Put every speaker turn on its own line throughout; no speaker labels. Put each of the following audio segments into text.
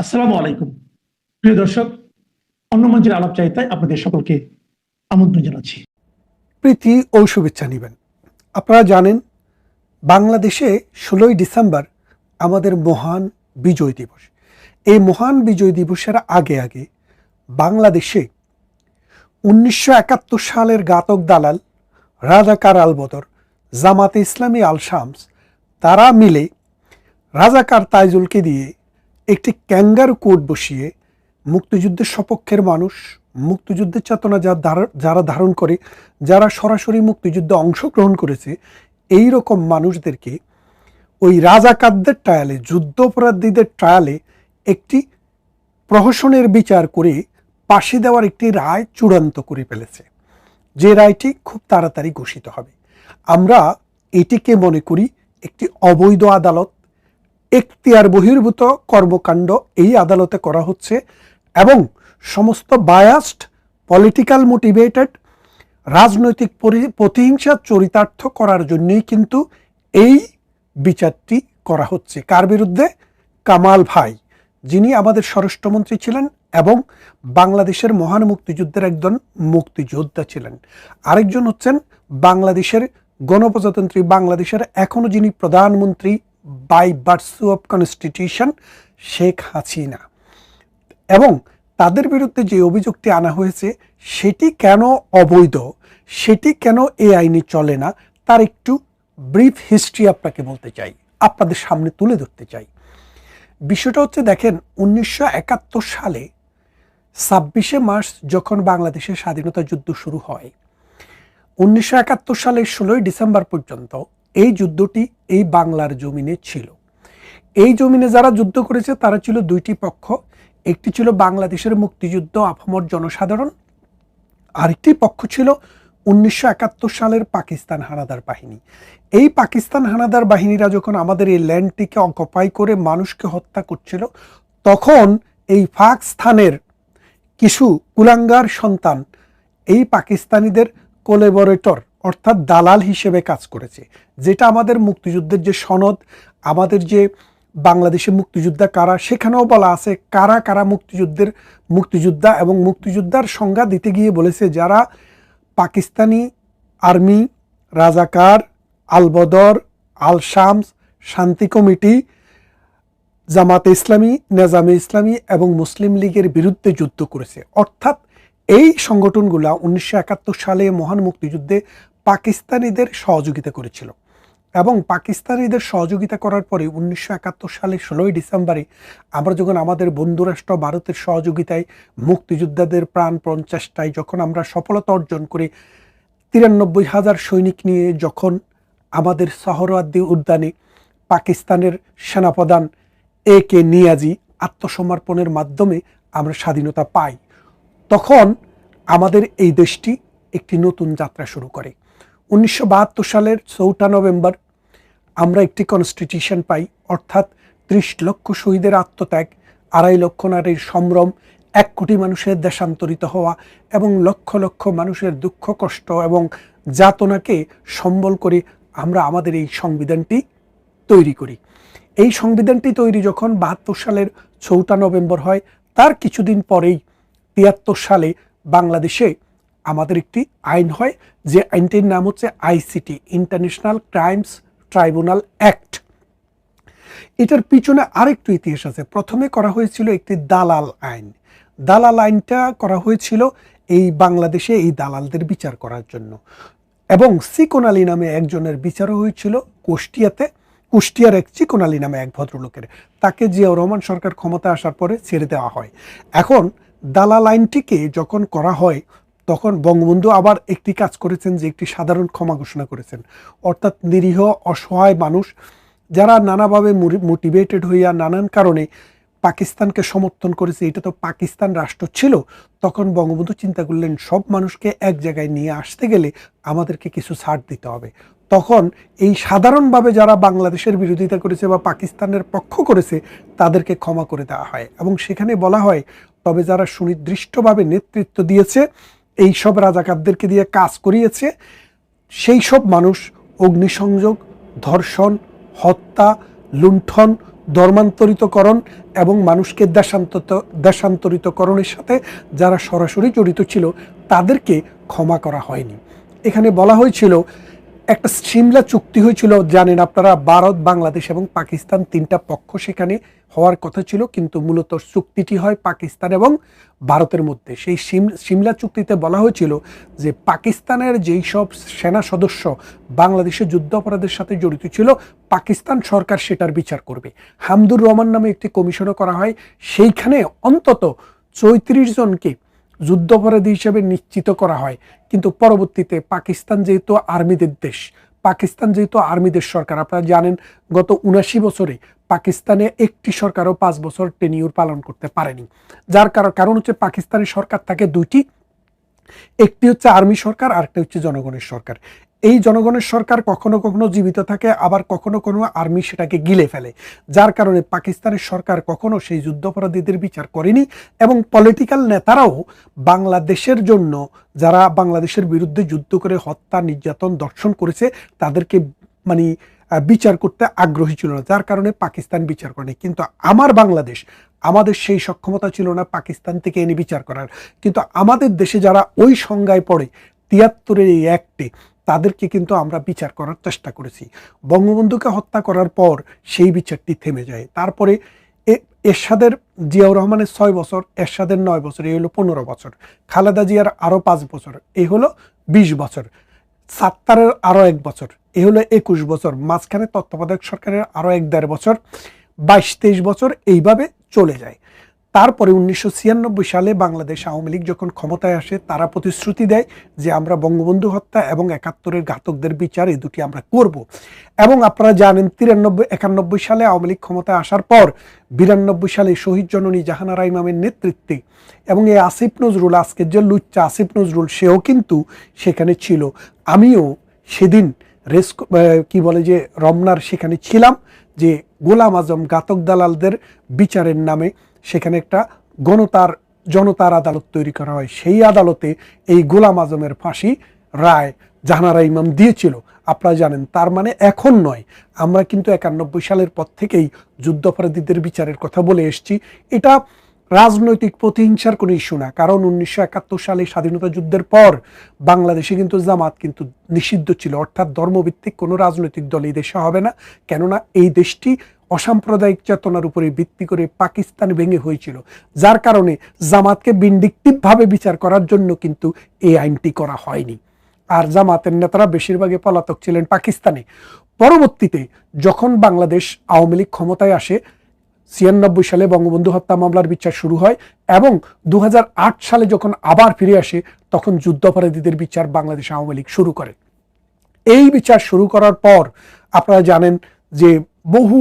আসসালামু আলাইকুম। প্রিয় দর্শক, অন্য মঞ্চের আলাপ চাইতায় আপনাদের সকলকে আমন্ত্রণ জানাচ্ছি।
প্রীতি ও শুভেচ্ছা নেবেন। আপনারা জানেন, বাংলাদেশে ষোলোই ডিসেম্বর আমাদের মহান বিজয় দিবস। এই মহান বিজয় দিবসের আগে আগে বাংলাদেশে উনিশশো একাত্তর সালের ঘাতক দালাল রাজাকার আলবদর, জামাতে ইসলামী আল শামস, তারা মিলে রাজাকার তাইজুলকে দিয়ে একটি ক্যাঙ্গার কোর্ট বসিয়ে মুক্তিযুদ্ধের সপক্ষের মানুষ, মুক্তিযুদ্ধের চেতনা যা যারা ধারণ করে, যারা সরাসরি মুক্তিযুদ্ধে অংশগ্রহণ করেছে, এই রকম মানুষদেরকে ওই রাজাকারদের ট্রায়ালে যুদ্ধপরাধীদের ট্রায়ালে একটি প্রহসনের বিচার করে পাশে দেওয়ার একটি রায় চূড়ান্ত করে ফেলেছে। যে রায়টি খুব তাড়াতাড়ি ঘোষিত হবে। আমরা এটিকে মনে করি একটি অবৈধ আদালত এখতিয়ার বহির্ভূত কর্মকাণ্ড এই আদালতে করা হচ্ছে এবং সমস্ত বায়াস্ট পলিটিক্যাল মোটিভেটেড রাজনৈতিক পরি- প্রতিহিংসা চরিতার্থ করার জন্যই কিন্তু এই বিচারটি করা হচ্ছে। কার বিরুদ্ধে? কামাল ভাই, যিনি আমাদের স্বরাষ্ট্রমন্ত্রী ছিলেন এবং বাংলাদেশের মহান মুক্তিযুদ্ধের একজন মুক্তিযোদ্ধা ছিলেন। আরেকজন হচ্ছেন বাংলাদেশের গণপ্রজাতন্ত্রী, বাংলাদেশের এখনও যিনি প্রধানমন্ত্রী বাই বার্সু অফ কনস্টিটিউশন শেখ হাসিনা। এবং তাদের বিরুদ্ধে যে অভিযোগটি আনা হয়েছে, সেটি কেন অবৈধ? সেটি কেন এ আইনে চলে না? তার একটু ব্রিফ হিস্ট্রি আপনাকে বলতে চাই। আপনাদের সামনে তুলে ধরতে চাই। বিষয়টা হচ্ছে, দেখেন, উনিশশো একাত্তর সালে ছাব্বিশে মার্চ যখন বাংলাদেশের স্বাধীনতা যুদ্ধ শুরু হয়, উনিশশো সালের ষোলোই ডিসেম্বর পর্যন্ত এই যুদ্ধটি এই বাংলার জমিনে ছিল। এই জমিনে যারা যুদ্ধ করেছে, তারা ছিল দুইটি পক্ষ। একটি ছিল বাংলাদেশের মুক্তিযুদ্ধ আপামর জনসাধারণ। আরেকটি পক্ষ ছিল উনিশশো একাত্তর সালের পাকিস্তান হানাদার বাহিনী। এই পাকিস্তান হানাদার বাহিনীরা যখন আমাদের এই ল্যান্ডটিকে অকুপাই করে মানুষকে হত্যা করছিল, তখন এই ফাঁক স্থানের কিছু কুলাঙ্গার সন্তান, এই পাকিস্তানিদের কোলেবরেটর অর্থাৎ দালাল হিসেবে কাজ করেছে। যেটা আমাদের মুক্তিযুদ্ধের যে সনদ, আমাদের যে বাংলাদেশে মুক্তিযোদ্ধা কারা, সেখানেও বলা আছে কারা কারা মুক্তিযুদ্ধের মুক্তিযোদ্ধা এবং মুক্তিযোদ্ধার সংজ্ঞা দিতে গিয়ে বলেছে যারা পাকিস্তানি আর্মি, রাজাকার, আলবদর আল শামস শান্তি কমিটি, জামাতে ইসলামী, নেজামে ইসলামী এবং মুসলিম লীগের বিরুদ্ধে যুদ্ধ করেছে। অর্থাৎ এই সংগঠনগুলা উনিশশো সালে মহান মুক্তিযুদ্ধে পাকিস্তানিদের সহযোগিতা করেছিল। এবং পাকিস্তানিদের সহযোগিতা করার পরে উনিশশো একাত্তর সালে ষোলোই ডিসেম্বরে আমরা যখন আমাদের বন্ধুরাষ্ট্র ভারতের সহযোগিতায় মুক্তিযোদ্ধাদের প্রাণ প্রচেষ্টায় যখন আমরা সফলতা অর্জন করে তিরানব্বই হাজার সৈনিক নিয়ে যখন আমাদের সহরাদ্দি উদ্যানে পাকিস্তানের সেনাপ্রধান এ কে নিয়াজি আত্মসমর্পণের মাধ্যমে আমরা স্বাধীনতা পাই, তখন আমাদের এই দেশটি একটি নতুন যাত্রা শুরু করে। উনিশশো বাহাত্তর সালের চৌঠা নভেম্বর আমরা একটি কনস্টিটিউশন পাই, অর্থাৎ ত্রিশ লক্ষ শহীদের আত্মত্যাগ, আড়াই লক্ষ নারীর সম্ভ্রম, এক কোটি মানুষের দেশান্তরিত হওয়া এবং লক্ষ লক্ষ মানুষের দুঃখ, কষ্ট এবং যাতনাকে সম্বল করে আমরা আমাদের এই সংবিধানটি তৈরি করি। এই সংবিধানটি তৈরি যখন বাহাত্তর সালের চৌঠা নভেম্বর হয়, তার কিছুদিন পরেই তিয়াত্তর সালে বাংলাদেশে আমাদের একটি আইন হয়, যে আইনটির নাম হচ্ছে ICT International Crimes Tribunal Act এটার পিছনে আরেকটু ইতিহাস আছে। প্রথমে করা হয়েছিল একটি দালাল আইন। দালাল আইনটা করা হয়েছিল এই বাংলাদেশে এই দালালদের বিচার করার জন্য। এবং সিকোন আলী নামে একজনের বিচারও হয়েছিল কুষ্টিয়াতে। কুষ্টিয়ার এক চিকন আলী নামে এক ভদ্রলোকের। তাকে জিয়াউর রহমান সরকার ক্ষমতা আসার পরে ছেড়ে দেওয়া হয়। এখন দালাল আইনটিকে যখন করা হয় তখন বঙ্গবন্ধু আবার একটি কাজ করেছেন যে একটি সাধারণ ক্ষমা ঘোষণা করেছেন। অর্থাৎ নিরীহ, অসহায় মানুষ যারা নানাভাবে মোটিভেটেড হইয়া নানান কারণে পাকিস্তানকে সমর্থন করেছে, এটা তো পাকিস্তান রাষ্ট্র ছিল, তখন বঙ্গবন্ধু চিন্তা করলেন, সব মানুষকে এক জায়গায় নিয়ে আসতে গেলে আমাদেরকে কিছু ছাড় দিতে হবে। তখন এই সাধারণভাবে যারা বাংলাদেশের বিরোধিতা করেছে বা পাকিস্তানের পক্ষ করেছে, তাদেরকে ক্ষমা করে দেওয়া হয়। এবং সেখানে বলা হয়, তবে যারা সুনির্দিষ্টভাবে নেতৃত্ব দিয়েছে এই সব রাজাকারদেরকে দিয়ে কাজ করিয়েছে, সেই সব মানুষ অগ্নিসংযোগ, ধর্ষণ, হত্যা, লুণ্ঠন, ধর্মান্তরিতকরণ এবং মানুষকে দেশান্তরিত দেশান্তরিতকরণের সাথে যারা সরাসরি জড়িত ছিল, তাদেরকে ক্ষমা করা হয়নি। এখানে বলা হয়েছিল একটা সিমলা চুক্তি হয়েছিল, জানেন আপনারা, ভারত, বাংলাদেশ এবং পাকিস্তান তিনটা পক্ষ সেখানে হওয়ার কথা ছিল, কিন্তু মূলত চুক্তিটি হয় পাকিস্তান এবং ভারতের মধ্যে। সেই সিমলা চুক্তিতে বলা হয়েছিল যে পাকিস্তানের যেই সব সেনা সদস্য বাংলাদেশের যুদ্ধাপরাধের সাথে জড়িত ছিল, পাকিস্তান সরকার সেটার বিচার করবে। হামদুর রহমান নামে একটি কমিশনও করা হয়, সেইখানে অন্তত চৌত্রিশ জনকে যুদ্ধাপরাধী হিসেবে নিশ্চিত করা হয়। কিন্তু পরবর্তীতে পাকিস্তান যেহেতু আর্মিদের দেশ, পাকিস্তান যেহেতু আর্মিদের সরকার, আপনারা জানেন গত উনাশি বছরে পাকিস্তানে একটি সরকারও পাঁচ বছর টেনিউর পালন করতে পারেনি। যার কারণ কারণ হচ্ছে পাকিস্তানের সরকার থাকে দুইটি, একটি হচ্ছে আর্মি সরকার আর একটা হচ্ছে জনগণের সরকার। এই জনগণের সরকার কখনো কখনো জীবিত থাকে, আবার কখনো কোনো আর্মি সেটাকে গিলে ফেলে। যার কারণে পাকিস্তানের সরকার কখনো সেই যুদ্ধাপরাধীদের বিচার করেনি এবং পলিটিক্যাল নেতারাও বাংলাদেশের জন্য যারা বাংলাদেশের বিরুদ্ধে যুদ্ধ করে হত্যা, নির্যাতন, দর্শন করেছে, তাদেরকে মানে বিচার করতে আগ্রহী ছিল না। যার কারণে পাকিস্তান বিচার করেনি। কিন্তু আমার বাংলাদেশ, আমাদের সেই সক্ষমতা ছিল না পাকিস্তান থেকে এনে বিচার করার। কিন্তু আমাদের দেশে যারা ওই সংজ্ঞায় পড়ে, তিয়াত্তরের এই অ্যাক্টে তাদেরকে কিন্তু আমরা বিচার করার চেষ্টা করেছি। বঙ্গবন্ধুকে হত্যা করার পর সেই বিচারটি থেমে যায়। তারপরে এ- এরশাদের জিয়াউর রহমানের ছয় বছর, এরশাদের নয় বছর, এই হলো পনেরো বছর। খালেদা জিয়ার আরও পাঁচ বছর, এই হলো বিশ বছর। সাত্তারের আরও এক বছর, এই হলো একুশ বছর। মাঝখানে তত্ত্বাবধায়ক সরকারের আরও এক দেড় বছর, বাইশ তেইশ বছর এইভাবে চলে যায়। তারপরে উনিশশো ছিয়ানব্বই সালে বাংলাদেশ আওয়ামী লীগ যখন ক্ষমতায় আসে, তারা প্রতিশ্রুতি দেয় যে আমরা বঙ্গবন্ধু হত্যা এবং একাত্তরের ঘাতকদের বিচার এই দুটি আমরা করব। এবং আপনারা জানেন তিরানব্বই, একানব্বই সালে আওয়ামী লীগ ক্ষমতায় আসার পর বিরানব্বই সালে শহীদ জননী জাহানারা ইমামের নেতৃত্বে এবং এই আসিফ নজরুল, আজকের যে লুচ্চা আসিফ নজরুল, সেও কিন্তু সেখানে ছিল। আমিও সেদিন রেস কি বলে যে রমনার সেখানে ছিলাম যে গোলাম আজম ঘাতক দালালদের বিচারের নামে সেখানে একটা গণতার, জনতার আদালত তৈরি করা হয়। সেই আদালতে এই গোলাম আজমের ফাঁসি রায় জাহানারা ইমাম দিয়েছিল। আপনারা জানেন, তার মানে এখন নয়। আমরা কিন্তু একানব্বই সালের পর থেকেই যুদ্ধাপরাধীদের বিচারের কথা বলে এসেছি। এটা রাজনৈতিক প্রতিহিংসার কোনো ইস্যু না। কারণ উনিশশো একাত্তর সালে স্বাধীনতা যুদ্ধের পর বাংলাদেশে কিন্তু জামাত কিন্তু নিষিদ্ধ ছিল। অর্থাৎ ধর্মভিত্তিক কোনো রাজনৈতিক দল এই দেশে হবে না। কেননা এই দেশটি অসাম্প্রদায়িক চেতনার উপরে ভিত্তি করে পাকিস্তান ভেঙে হয়েছিল। যার কারণে জামাতকে বিন্ডিকটিভভাবে বিচার করার জন্য কিন্তু এই আইনটি করা হয়নি। আর জামাতের নেতারা বেশিরভাগই পলাতক ছিলেন পাকিস্তানে। পরবর্তীতে যখন বাংলাদেশ আওয়ামী লীগ ক্ষমতায় আসে, ছিয়ানব্বই সালে বঙ্গবন্ধু হত্যা মামলার বিচার শুরু হয় এবং দু হাজার আট সালে যখন আবার ফিরে আসে, তখন যুদ্ধাপরাধীদের বিচার বাংলাদেশ আওয়ামী লীগ শুরু করে। এই বিচার শুরু করার পর আপনারা জানেন যে বহু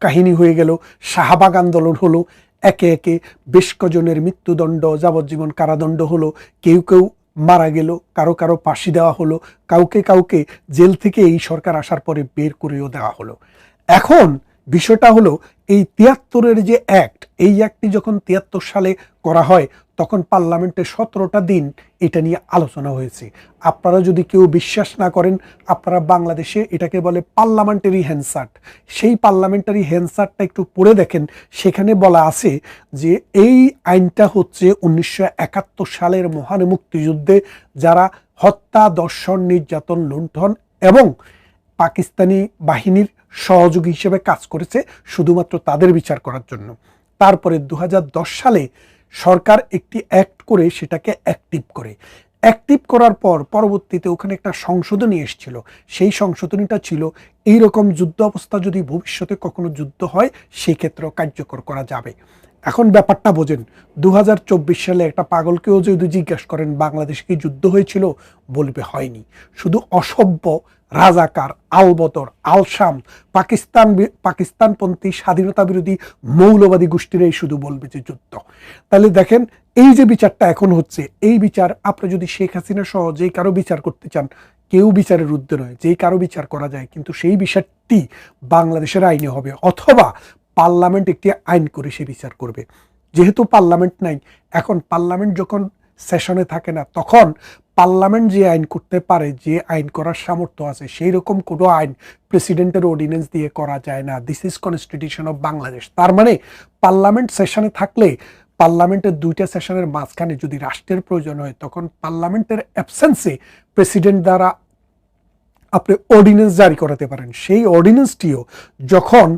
কাহিনী হয়ে গেল, শাহবাগ আন্দোলন হলো, একে একে বেশ কজনের মৃত্যুদণ্ড, যাবজ্জীবন কারাদণ্ড হলো, কেউ কেউ মারা গেল, কারও কারও ফাঁসি দেওয়া হলো, কাউকে কাউকে জেল থেকে এই সরকার আসার পরে বের করেও দেওয়া হলো। এখন বিষয়টা হলো, এই তিয়াত্তরের যে অ্যাক্ট এই অ্যাক্টটি যখন তিয়াত্তর সালে করা হয় তখন পার্লামেন্টে সতেরোটা দিন এটা নিয়ে আলোচনা হয়েছে। আপনারা যদি কেউ বিশ্বাস না করেন, আপনারা বাংলাদেশে এটাকে বলে পার্লামেন্টারি হ্যান্সার্ট সেই পার্লামেন্টারি হ্যান্সার্টটা একটু পড়ে দেখেন। সেখানে বলা আছে যে এই আইনটা হচ্ছে উনিশশো একাত্তর সালের মহান মুক্তিযুদ্ধে যারা হত্যা, দর্শন, নির্যাতন, লুণ্ঠন এবং পাকিস্তানি বাহিনীর সহযোগী হিসেবে কাজ করেছে, শুধুমাত্র তাদের বিচার করার জন্য। তারপরে দু হাজার দশ সালে সরকার একটি অ্যাক্ট করে সেটাকে অ্যাক্টিভ করে। অ্যাক্টিভ করার পর পরবর্তীতে ওখানে একটা সংশোধনী এসেছিল। সেই সংশোধনীটা ছিল, এইরকম যুদ্ধ অবস্থা যদি ভবিষ্যতে কখনো যুদ্ধ হয় সেই ক্ষেত্রেও কার্যকর করা যাবে। এখন ব্যাপারটা বোঝেন দু হাজার চব্বিশ সালে একটা পাগলকেও যদি জিজ্ঞেস করেন বাংলাদেশে কি যুদ্ধ হয়েছিল, বলবে হয়নি। শুধু অসভ্য রাজাকার আলবতর আলসাম পাকিস্তান পাকিস্তানপন্থী স্বাধীনতা বিরোধী মৌলবাদী গোষ্ঠীরাই শুধু বলবে যে যুদ্ধ। তাহলে দেখেন, এই যে বিচারটা এখন হচ্ছে, এই বিচার আপনি যদি শেখ হাসিনা সহ যেই কারও বিচার করতে চান, কেউ বিচারের ঊর্ধ্বে নয় যেই কারও বিচার করা যায়, কিন্তু সেই বিচারটি বাংলাদেশের আইনে হবে। অথবা পার্লামেন্ট একটি আইন করে সে বিচার করবে। যেহেতু পার্লামেন্ট নাই, এখন পার্লামেন্ট যখন সেশনে থাকে না, তখন পার্লামেন্ট যে আইন করতে পারে, যে আইন করার সামর্থ্য আছে, সেই রকম কোনো আইন প্রেসিডেন্টের অর্ডিন্যান্স দিয়ে করা যায় না। This is constitution of Bangladesh তার মানে পার্লামেন্ট সেশনে থাকলে পার্লামেন্টের দুইটা সেশনের মাঝখানে যদি রাষ্ট্রের প্রয়োজন হয়, তখন পার্লামেন্টের অ্যাবসেন্সে প্রেসিডেন্ট দ্বারা আপনি অর্ডিন্যান্স জারি করাতে পারেন। সেই অর্ডিন্যান্সটিও যখন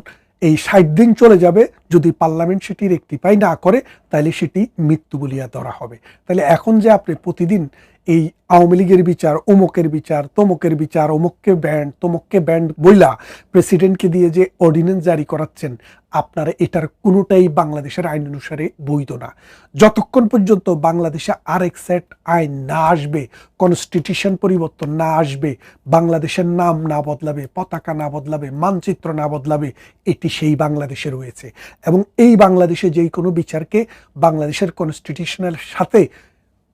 এই ষাট দিন চলে যাবে, যদি পার্লামেন্ট সেটি রেক্টিফাই না করে, তাহলে সেটি মৃত্যু বলিয়া ধরা হবে। তাহলে এখন যে আপনি প্রতিদিন এই আওয়ামী লীগের বিচার, অমুকের বিচার, তমুকের বিচার, অমুককে ব্যান্ড তমুককে ব্যান্ড বইলা প্রেসিডেন্টকে দিয়ে যে অর্ডিন্যান্স জারি করাচ্ছেন, আপনারা এটার কোনোটাই বাংলাদেশের আইন অনুসারে বৈধ না। যতক্ষণ পর্যন্ত বাংলাদেশে আরেক সেট আইন না আসবে কনস্টিটিউশন পরিবর্তন না আসবে, বাংলাদেশের নাম না বদলাবে, পতাকা না বদলাবে, মানচিত্র না বদলাবে, এটি সেই বাংলাদেশে রয়েছে। এবং এই বাংলাদেশে যেই কোনো বিচারকে বাংলাদেশের কনস্টিটিউশনের সাথে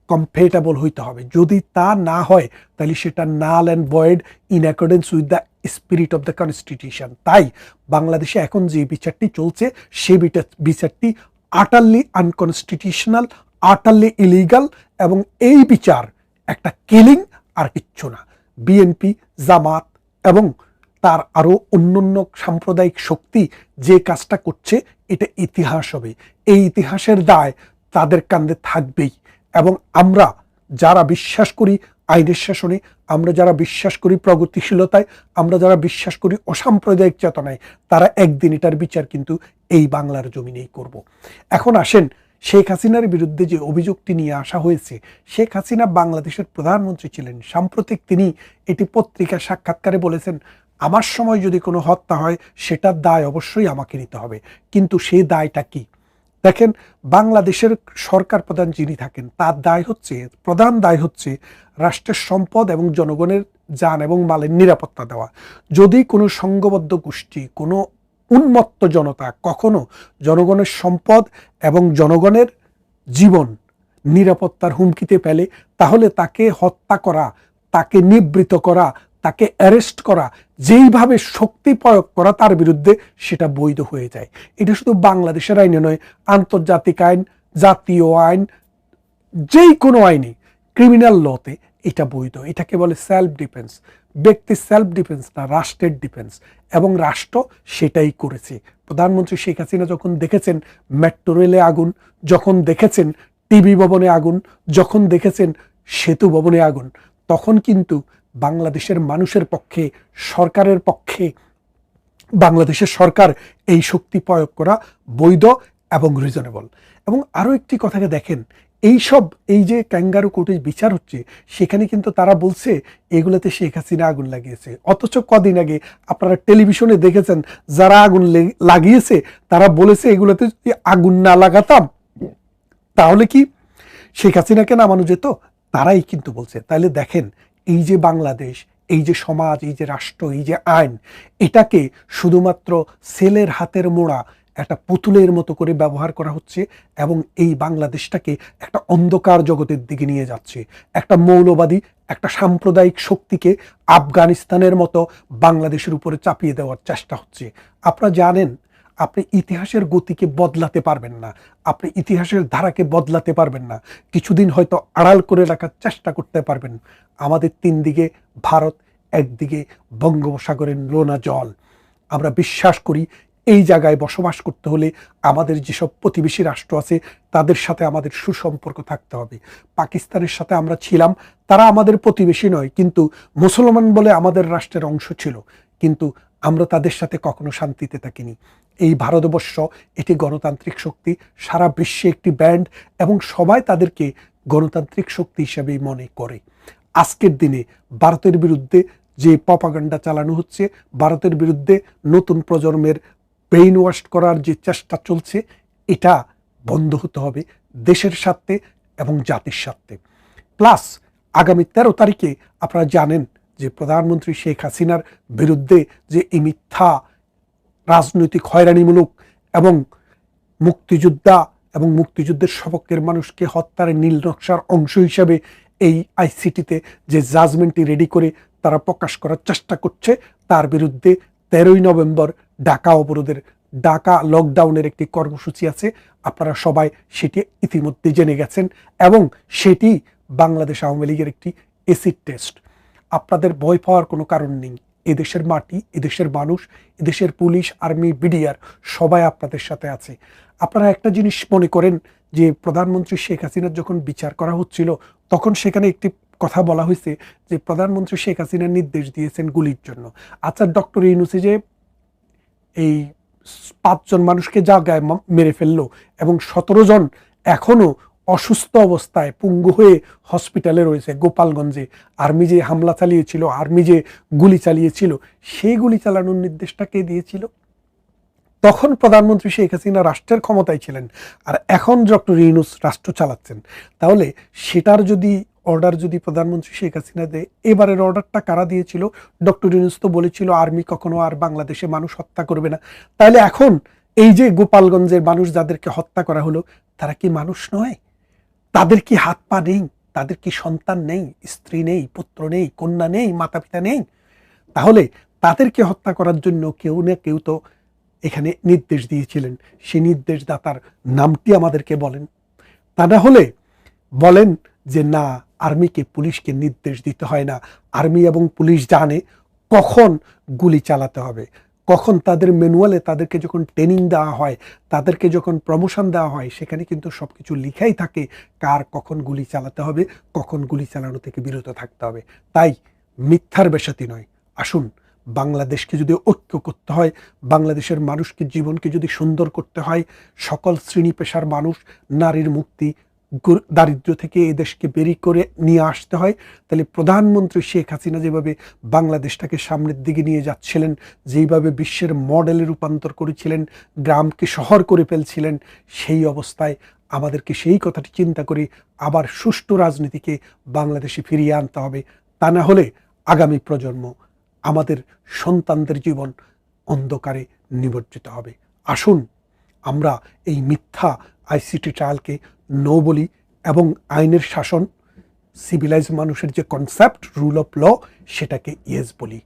কম্পেটেবল হইতে হবে। যদি তা না হয়, তাহলে সেটা null and void in accordance with the spirit of the constitution তাই বাংলাদেশে এখন যে বিচারটি চলছে, সে বিচার- বিচারটি আটারলি আনকনস্টিটিউশনাল আটারলি ইলিগাল এবং এই বিচার একটা কিলিং আর কিচ্ছু না। বিএনপি জামাত এবং তার আরও অন্যান্য সাম্প্রদায়িক শক্তি যে কাজটা করছে, এটা ইতিহাস হবে। এই ইতিহাসের দায় তাদের কান্দে থাকবেই। এবং আমরা যারা বিশ্বাস করি আইনের শাসনে, আমরা যারা বিশ্বাস করি প্রগতিশীলতায়, আমরা যারা বিশ্বাস করি অসাম্প্রদায়িক চেতনায়, তারা একদিন এটার বিচার কিন্তু এই বাংলার জমিনেই করব। এখন আসেন শেখ হাসিনার বিরুদ্ধে যে অভিযোগটি নিয়ে আসা হয়েছে, শেখ হাসিনা বাংলাদেশের প্রধানমন্ত্রী ছিলেন। সাম্প্রতিক তিনি এটি পত্রিকা সাক্ষাৎকারে বলেছেন, আমার সময় যদি কোনো হত্যা হয় সেটার দায় অবশ্যই আমাকে নিতে হবে। কিন্তু সেই দায়টা কি? দেখেন, বাংলাদেশের সরকার প্রধান যিনি থাকেন, তার দায় হচ্ছে, প্রধান দায় হচ্ছে রাষ্ট্রের সম্পদ এবং জনগণের যান এবং মালের নিরাপত্তা দেওয়া। যদি কোনো সংঘবদ্ধ গোষ্ঠী, কোনো উন্মত্ত জনতা কখনো জনগণের সম্পদ এবং জনগণের জীবন নিরাপত্তার হুমকিতে ফেলে, তাহলে তাকে হত্যা করা, তাকে নিবৃত করা তাকে অ্যারেস্ট করা, যেইভাবে শক্তি প্রয়োগ করা তার বিরুদ্ধে সেটা বৈধ হয়ে যায়। এটা শুধু বাংলাদেশের আইনে নয়, আন্তর্জাতিক আইন, জাতীয় আইন যেই কোনো আইনে ক্রিমিনাল লতে এটা বৈধ। এটাকে বলে সেলফ ডিফেন্স ব্যক্তি সেলফ ডিফেন্স না, রাষ্ট্রের ডিফেন্স এবং রাষ্ট্র সেটাই করেছে। প্রধানমন্ত্রী শেখ হাসিনা যখন দেখেছেন মেট্রো রেলে আগুন, যখন দেখেছেন টিভি ভবনে আগুন, যখন দেখেছেন সেতু ভবনে আগুন, তখন কিন্তু বাংলাদেশের মানুষের পক্ষে, সরকারের পক্ষে। বাংলাদেশের সরকার এই শক্তি প্রয়োগ করা বৈধ এবং রিজনেবল এবং আরও একটি কথাকে দেখেন, এই সব, এই যে ক্যাঙ্গারু কোর্টে বিচার হচ্ছে, সেখানে কিন্তু তারা বলছে, এগুলোতে শেখ হাসিনা আগুন লাগিয়েছে। অথচ কদিন আগে আপনারা টেলিভিশনে দেখেছেন, যারা আগুন লাগিয়েছে, তারা বলেছে এগুলোতে যদি আগুন না লাগাতাম, তাহলে কি শেখ হাসিনাকে নামানো যেত? তারাই কিন্তু বলছে। তাহলে দেখেন এই যে বাংলাদেশ, এই যে সমাজ, এই যে রাষ্ট্র, এই যে আইন, এটাকে শুধুমাত্র সেলের হাতের মোড়া একটা পুতুলের মতো করে ব্যবহার করা হচ্ছে এবং এই বাংলাদেশটাকে একটা অন্ধকার জগতের দিকে নিয়ে যাচ্ছে। একটা মৌলবাদী, একটা সাম্প্রদায়িক শক্তিকে আফগানিস্তানের মতো বাংলাদেশের উপরে চাপিয়ে দেওয়ার চেষ্টা হচ্ছে। আপনারা জানেন আপনি ইতিহাসের গতিকে বদলাতে পারবেন না। আপনি ইতিহাসের ধারাকে বদলাতে পারবেন না। কিছুদিন হয়তো আড়াল করে রাখার চেষ্টা করতে পারবেন। আমাদের তিন দিকে ভারত, একদিকে বঙ্গোপসাগরের লোনা জল। আমরা বিশ্বাস করি, এই জায়গায় বসবাস করতে হলে আমাদের যেসব প্রতিবেশী রাষ্ট্র আছে, তাদের সাথে আমাদের সুসম্পর্ক থাকতে হবে। পাকিস্তানের সাথে আমরা ছিলাম, তারা আমাদের প্রতিবেশী নয়, কিন্তু মুসলমান বলে আমাদের রাষ্ট্রের অংশ ছিল। কিন্তু আমরা তাদের সাথে কখনো শান্তিতে থাকিনি। এই ভারতবর্ষ এটি গণতান্ত্রিক শক্তি, সারা বিশ্বে একটি ব্যান্ড এবং সবাই তাদেরকে গণতান্ত্রিক শক্তি হিসেবেই মনে করে। আজকের দিনে ভারতের বিরুদ্ধে যে পপাগান্ডা চালানো হচ্ছে, ভারতের বিরুদ্ধে নতুন প্রজন্মের ব্রেইন ওয়াশ করার যে চেষ্টা চলছে, এটা বন্ধ হতে হবে দেশের স্বার্থে এবং জাতির স্বার্থে। প্লাস আগামী তেরো তারিখে আপনারা জানেন যে প্রধানমন্ত্রী শেখ হাসিনার বিরুদ্ধে যে এই মিথ্যা রাজনৈতিক হয়রানিমূলক এবং মুক্তিযোদ্ধা এবং মুক্তিযুদ্ধের সপক্ষের মানুষকে হত্যার নীল নকশার অংশ হিসাবে এই আইসিটিতে যে জাজমেন্টটি রেডি করে তারা প্রকাশ করার চেষ্টা করছে, তার বিরুদ্ধে তেরোই নভেম্বর ঢাকা অবরোধের ঢাকা লকডাউনের একটি কর্মসূচি আছে। আপনারা সবাই সেটি ইতিমধ্যে জেনে গেছেন এবং সেটি বাংলাদেশ আওয়ামী লীগের একটি এসিড টেস্ট আপনাদের ভয় পাওয়ার কোনো কারণ নেই। এদেশের মাটি, এদেশের মানুষ, এদেশের পুলিশ, আর্মি, বিডিআর সবাই আপনাদের সাথে আছে। আপনারা একটা জিনিস মনে করেন যে, প্রধানমন্ত্রী শেখ হাসিনার যখন বিচার করা হচ্ছিল, তখন সেখানে একটি কথা বলা হয়েছে যে, প্রধানমন্ত্রী শেখ হাসিনা নির্দেশ দিয়েছেন গুলির জন্য। আচ্ছা ডক্টর ইউনুসি যে, এই পাঁচজন মানুষকে জায়গায় মেরে ফেলল এবং সতেরো জন এখনও অসুস্থ অবস্থায় পুঙ্গু হয়ে হসপিটালে রয়েছে গোপালগঞ্জে। আর্মি যে হামলা চালিয়েছিল, আর্মি যে গুলি চালিয়েছিল, সেই গুলি চালানোর নির্দেশটা কে দিয়েছিল? তখন প্রধানমন্ত্রী শেখ হাসিনা রাষ্ট্রের ক্ষমতায় ছিলেন আর এখন ডক্টর ইউনুস রাষ্ট্র চালাচ্ছেন। তাহলে সেটার যদি অর্ডার যদি প্রধানমন্ত্রী শেখ হাসিনা দেয়, এবারের অর্ডারটা কারা দিয়েছিল? ডক্টর ইউনুস তো বলেছিল, আর্মি কখনো আর বাংলাদেশে মানুষ হত্যা করবে না। তাহলে এখন এই যে গোপালগঞ্জের মানুষ যাদেরকে হত্যা করা হলো, তারা কি মানুষ নয়? তাদের কি হাত পা নেই? তাদের কি সন্তান নেই? স্ত্রী নেই? পুত্র নেই? কন্যা নেই? মাতা পিতা নেই? তাহলে তাদেরকে হত্যা করার জন্য কেউ না কেউ তো এখানে নির্দেশ দিয়েছিলেন। সেই নির্দেশদাতার নামটি আমাদেরকে বলেন। তা না হলে বলেন যে, না, আর্মিকে পুলিশকে নির্দেশ দিতে হয় না। আর্মি এবং পুলিশ জানে কখন গুলি চালাতে হবে। কখন তাদের ম্যানুয়ালে তাদেরকে যখন ট্রেনিং দেওয়া হয়, তাদেরকে যখন প্রমোশন দেওয়া হয়, সেখানে কিন্তু সব কিছু লিখাই থাকে কার কখন গুলি চালাতে হবে, কখন গুলি চালানো থেকে বিরত থাকতে হবে। তাই মিথ্যার বেশাতি নয়। আসুন, বাংলাদেশকে যদি ঐক্য করতে হয়, বাংলাদেশের মানুষকে, জীবনকে যদি সুন্দর করতে হয়, সকল শ্রেণি পেশার মানুষ, নারীর মুক্তি দারিদ্র্য থেকে এই দেশকে বেরিয়ে করে নিয়ে আসতে হয়। তাহলে প্রধানমন্ত্রী শেখ হাসিনা যেভাবে বাংলাদেশটাকে সামনের দিকে নিয়ে যাচ্ছিলেন, যেইভাবে বিশ্বের মডেলে রূপান্তর করেছিলেন, গ্রামকে শহর করে ফেলছিলেন, সেই অবস্থায় আমাদেরকে সেই কথাটি চিন্তা করে আবার সুষ্ঠু রাজনীতিকে বাংলাদেশে ফিরিয়ে আনতে হবে। তা না হলে আগামী প্রজন্ম আমাদের সন্তানদের জীবন অন্ধকারে নিমজ্জিত হবে। আসুন, আমরা এই মিথ্যা আইসিটি ট্রায়ালকে নো বলি এবং আইনের শাসন সিভিলাইজ মানুষের যে কনসেপ্ট রুল অফ ল সেটাকে ইয়েস বলি।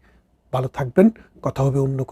ভালো থাকবেন, কথা হবে অন্য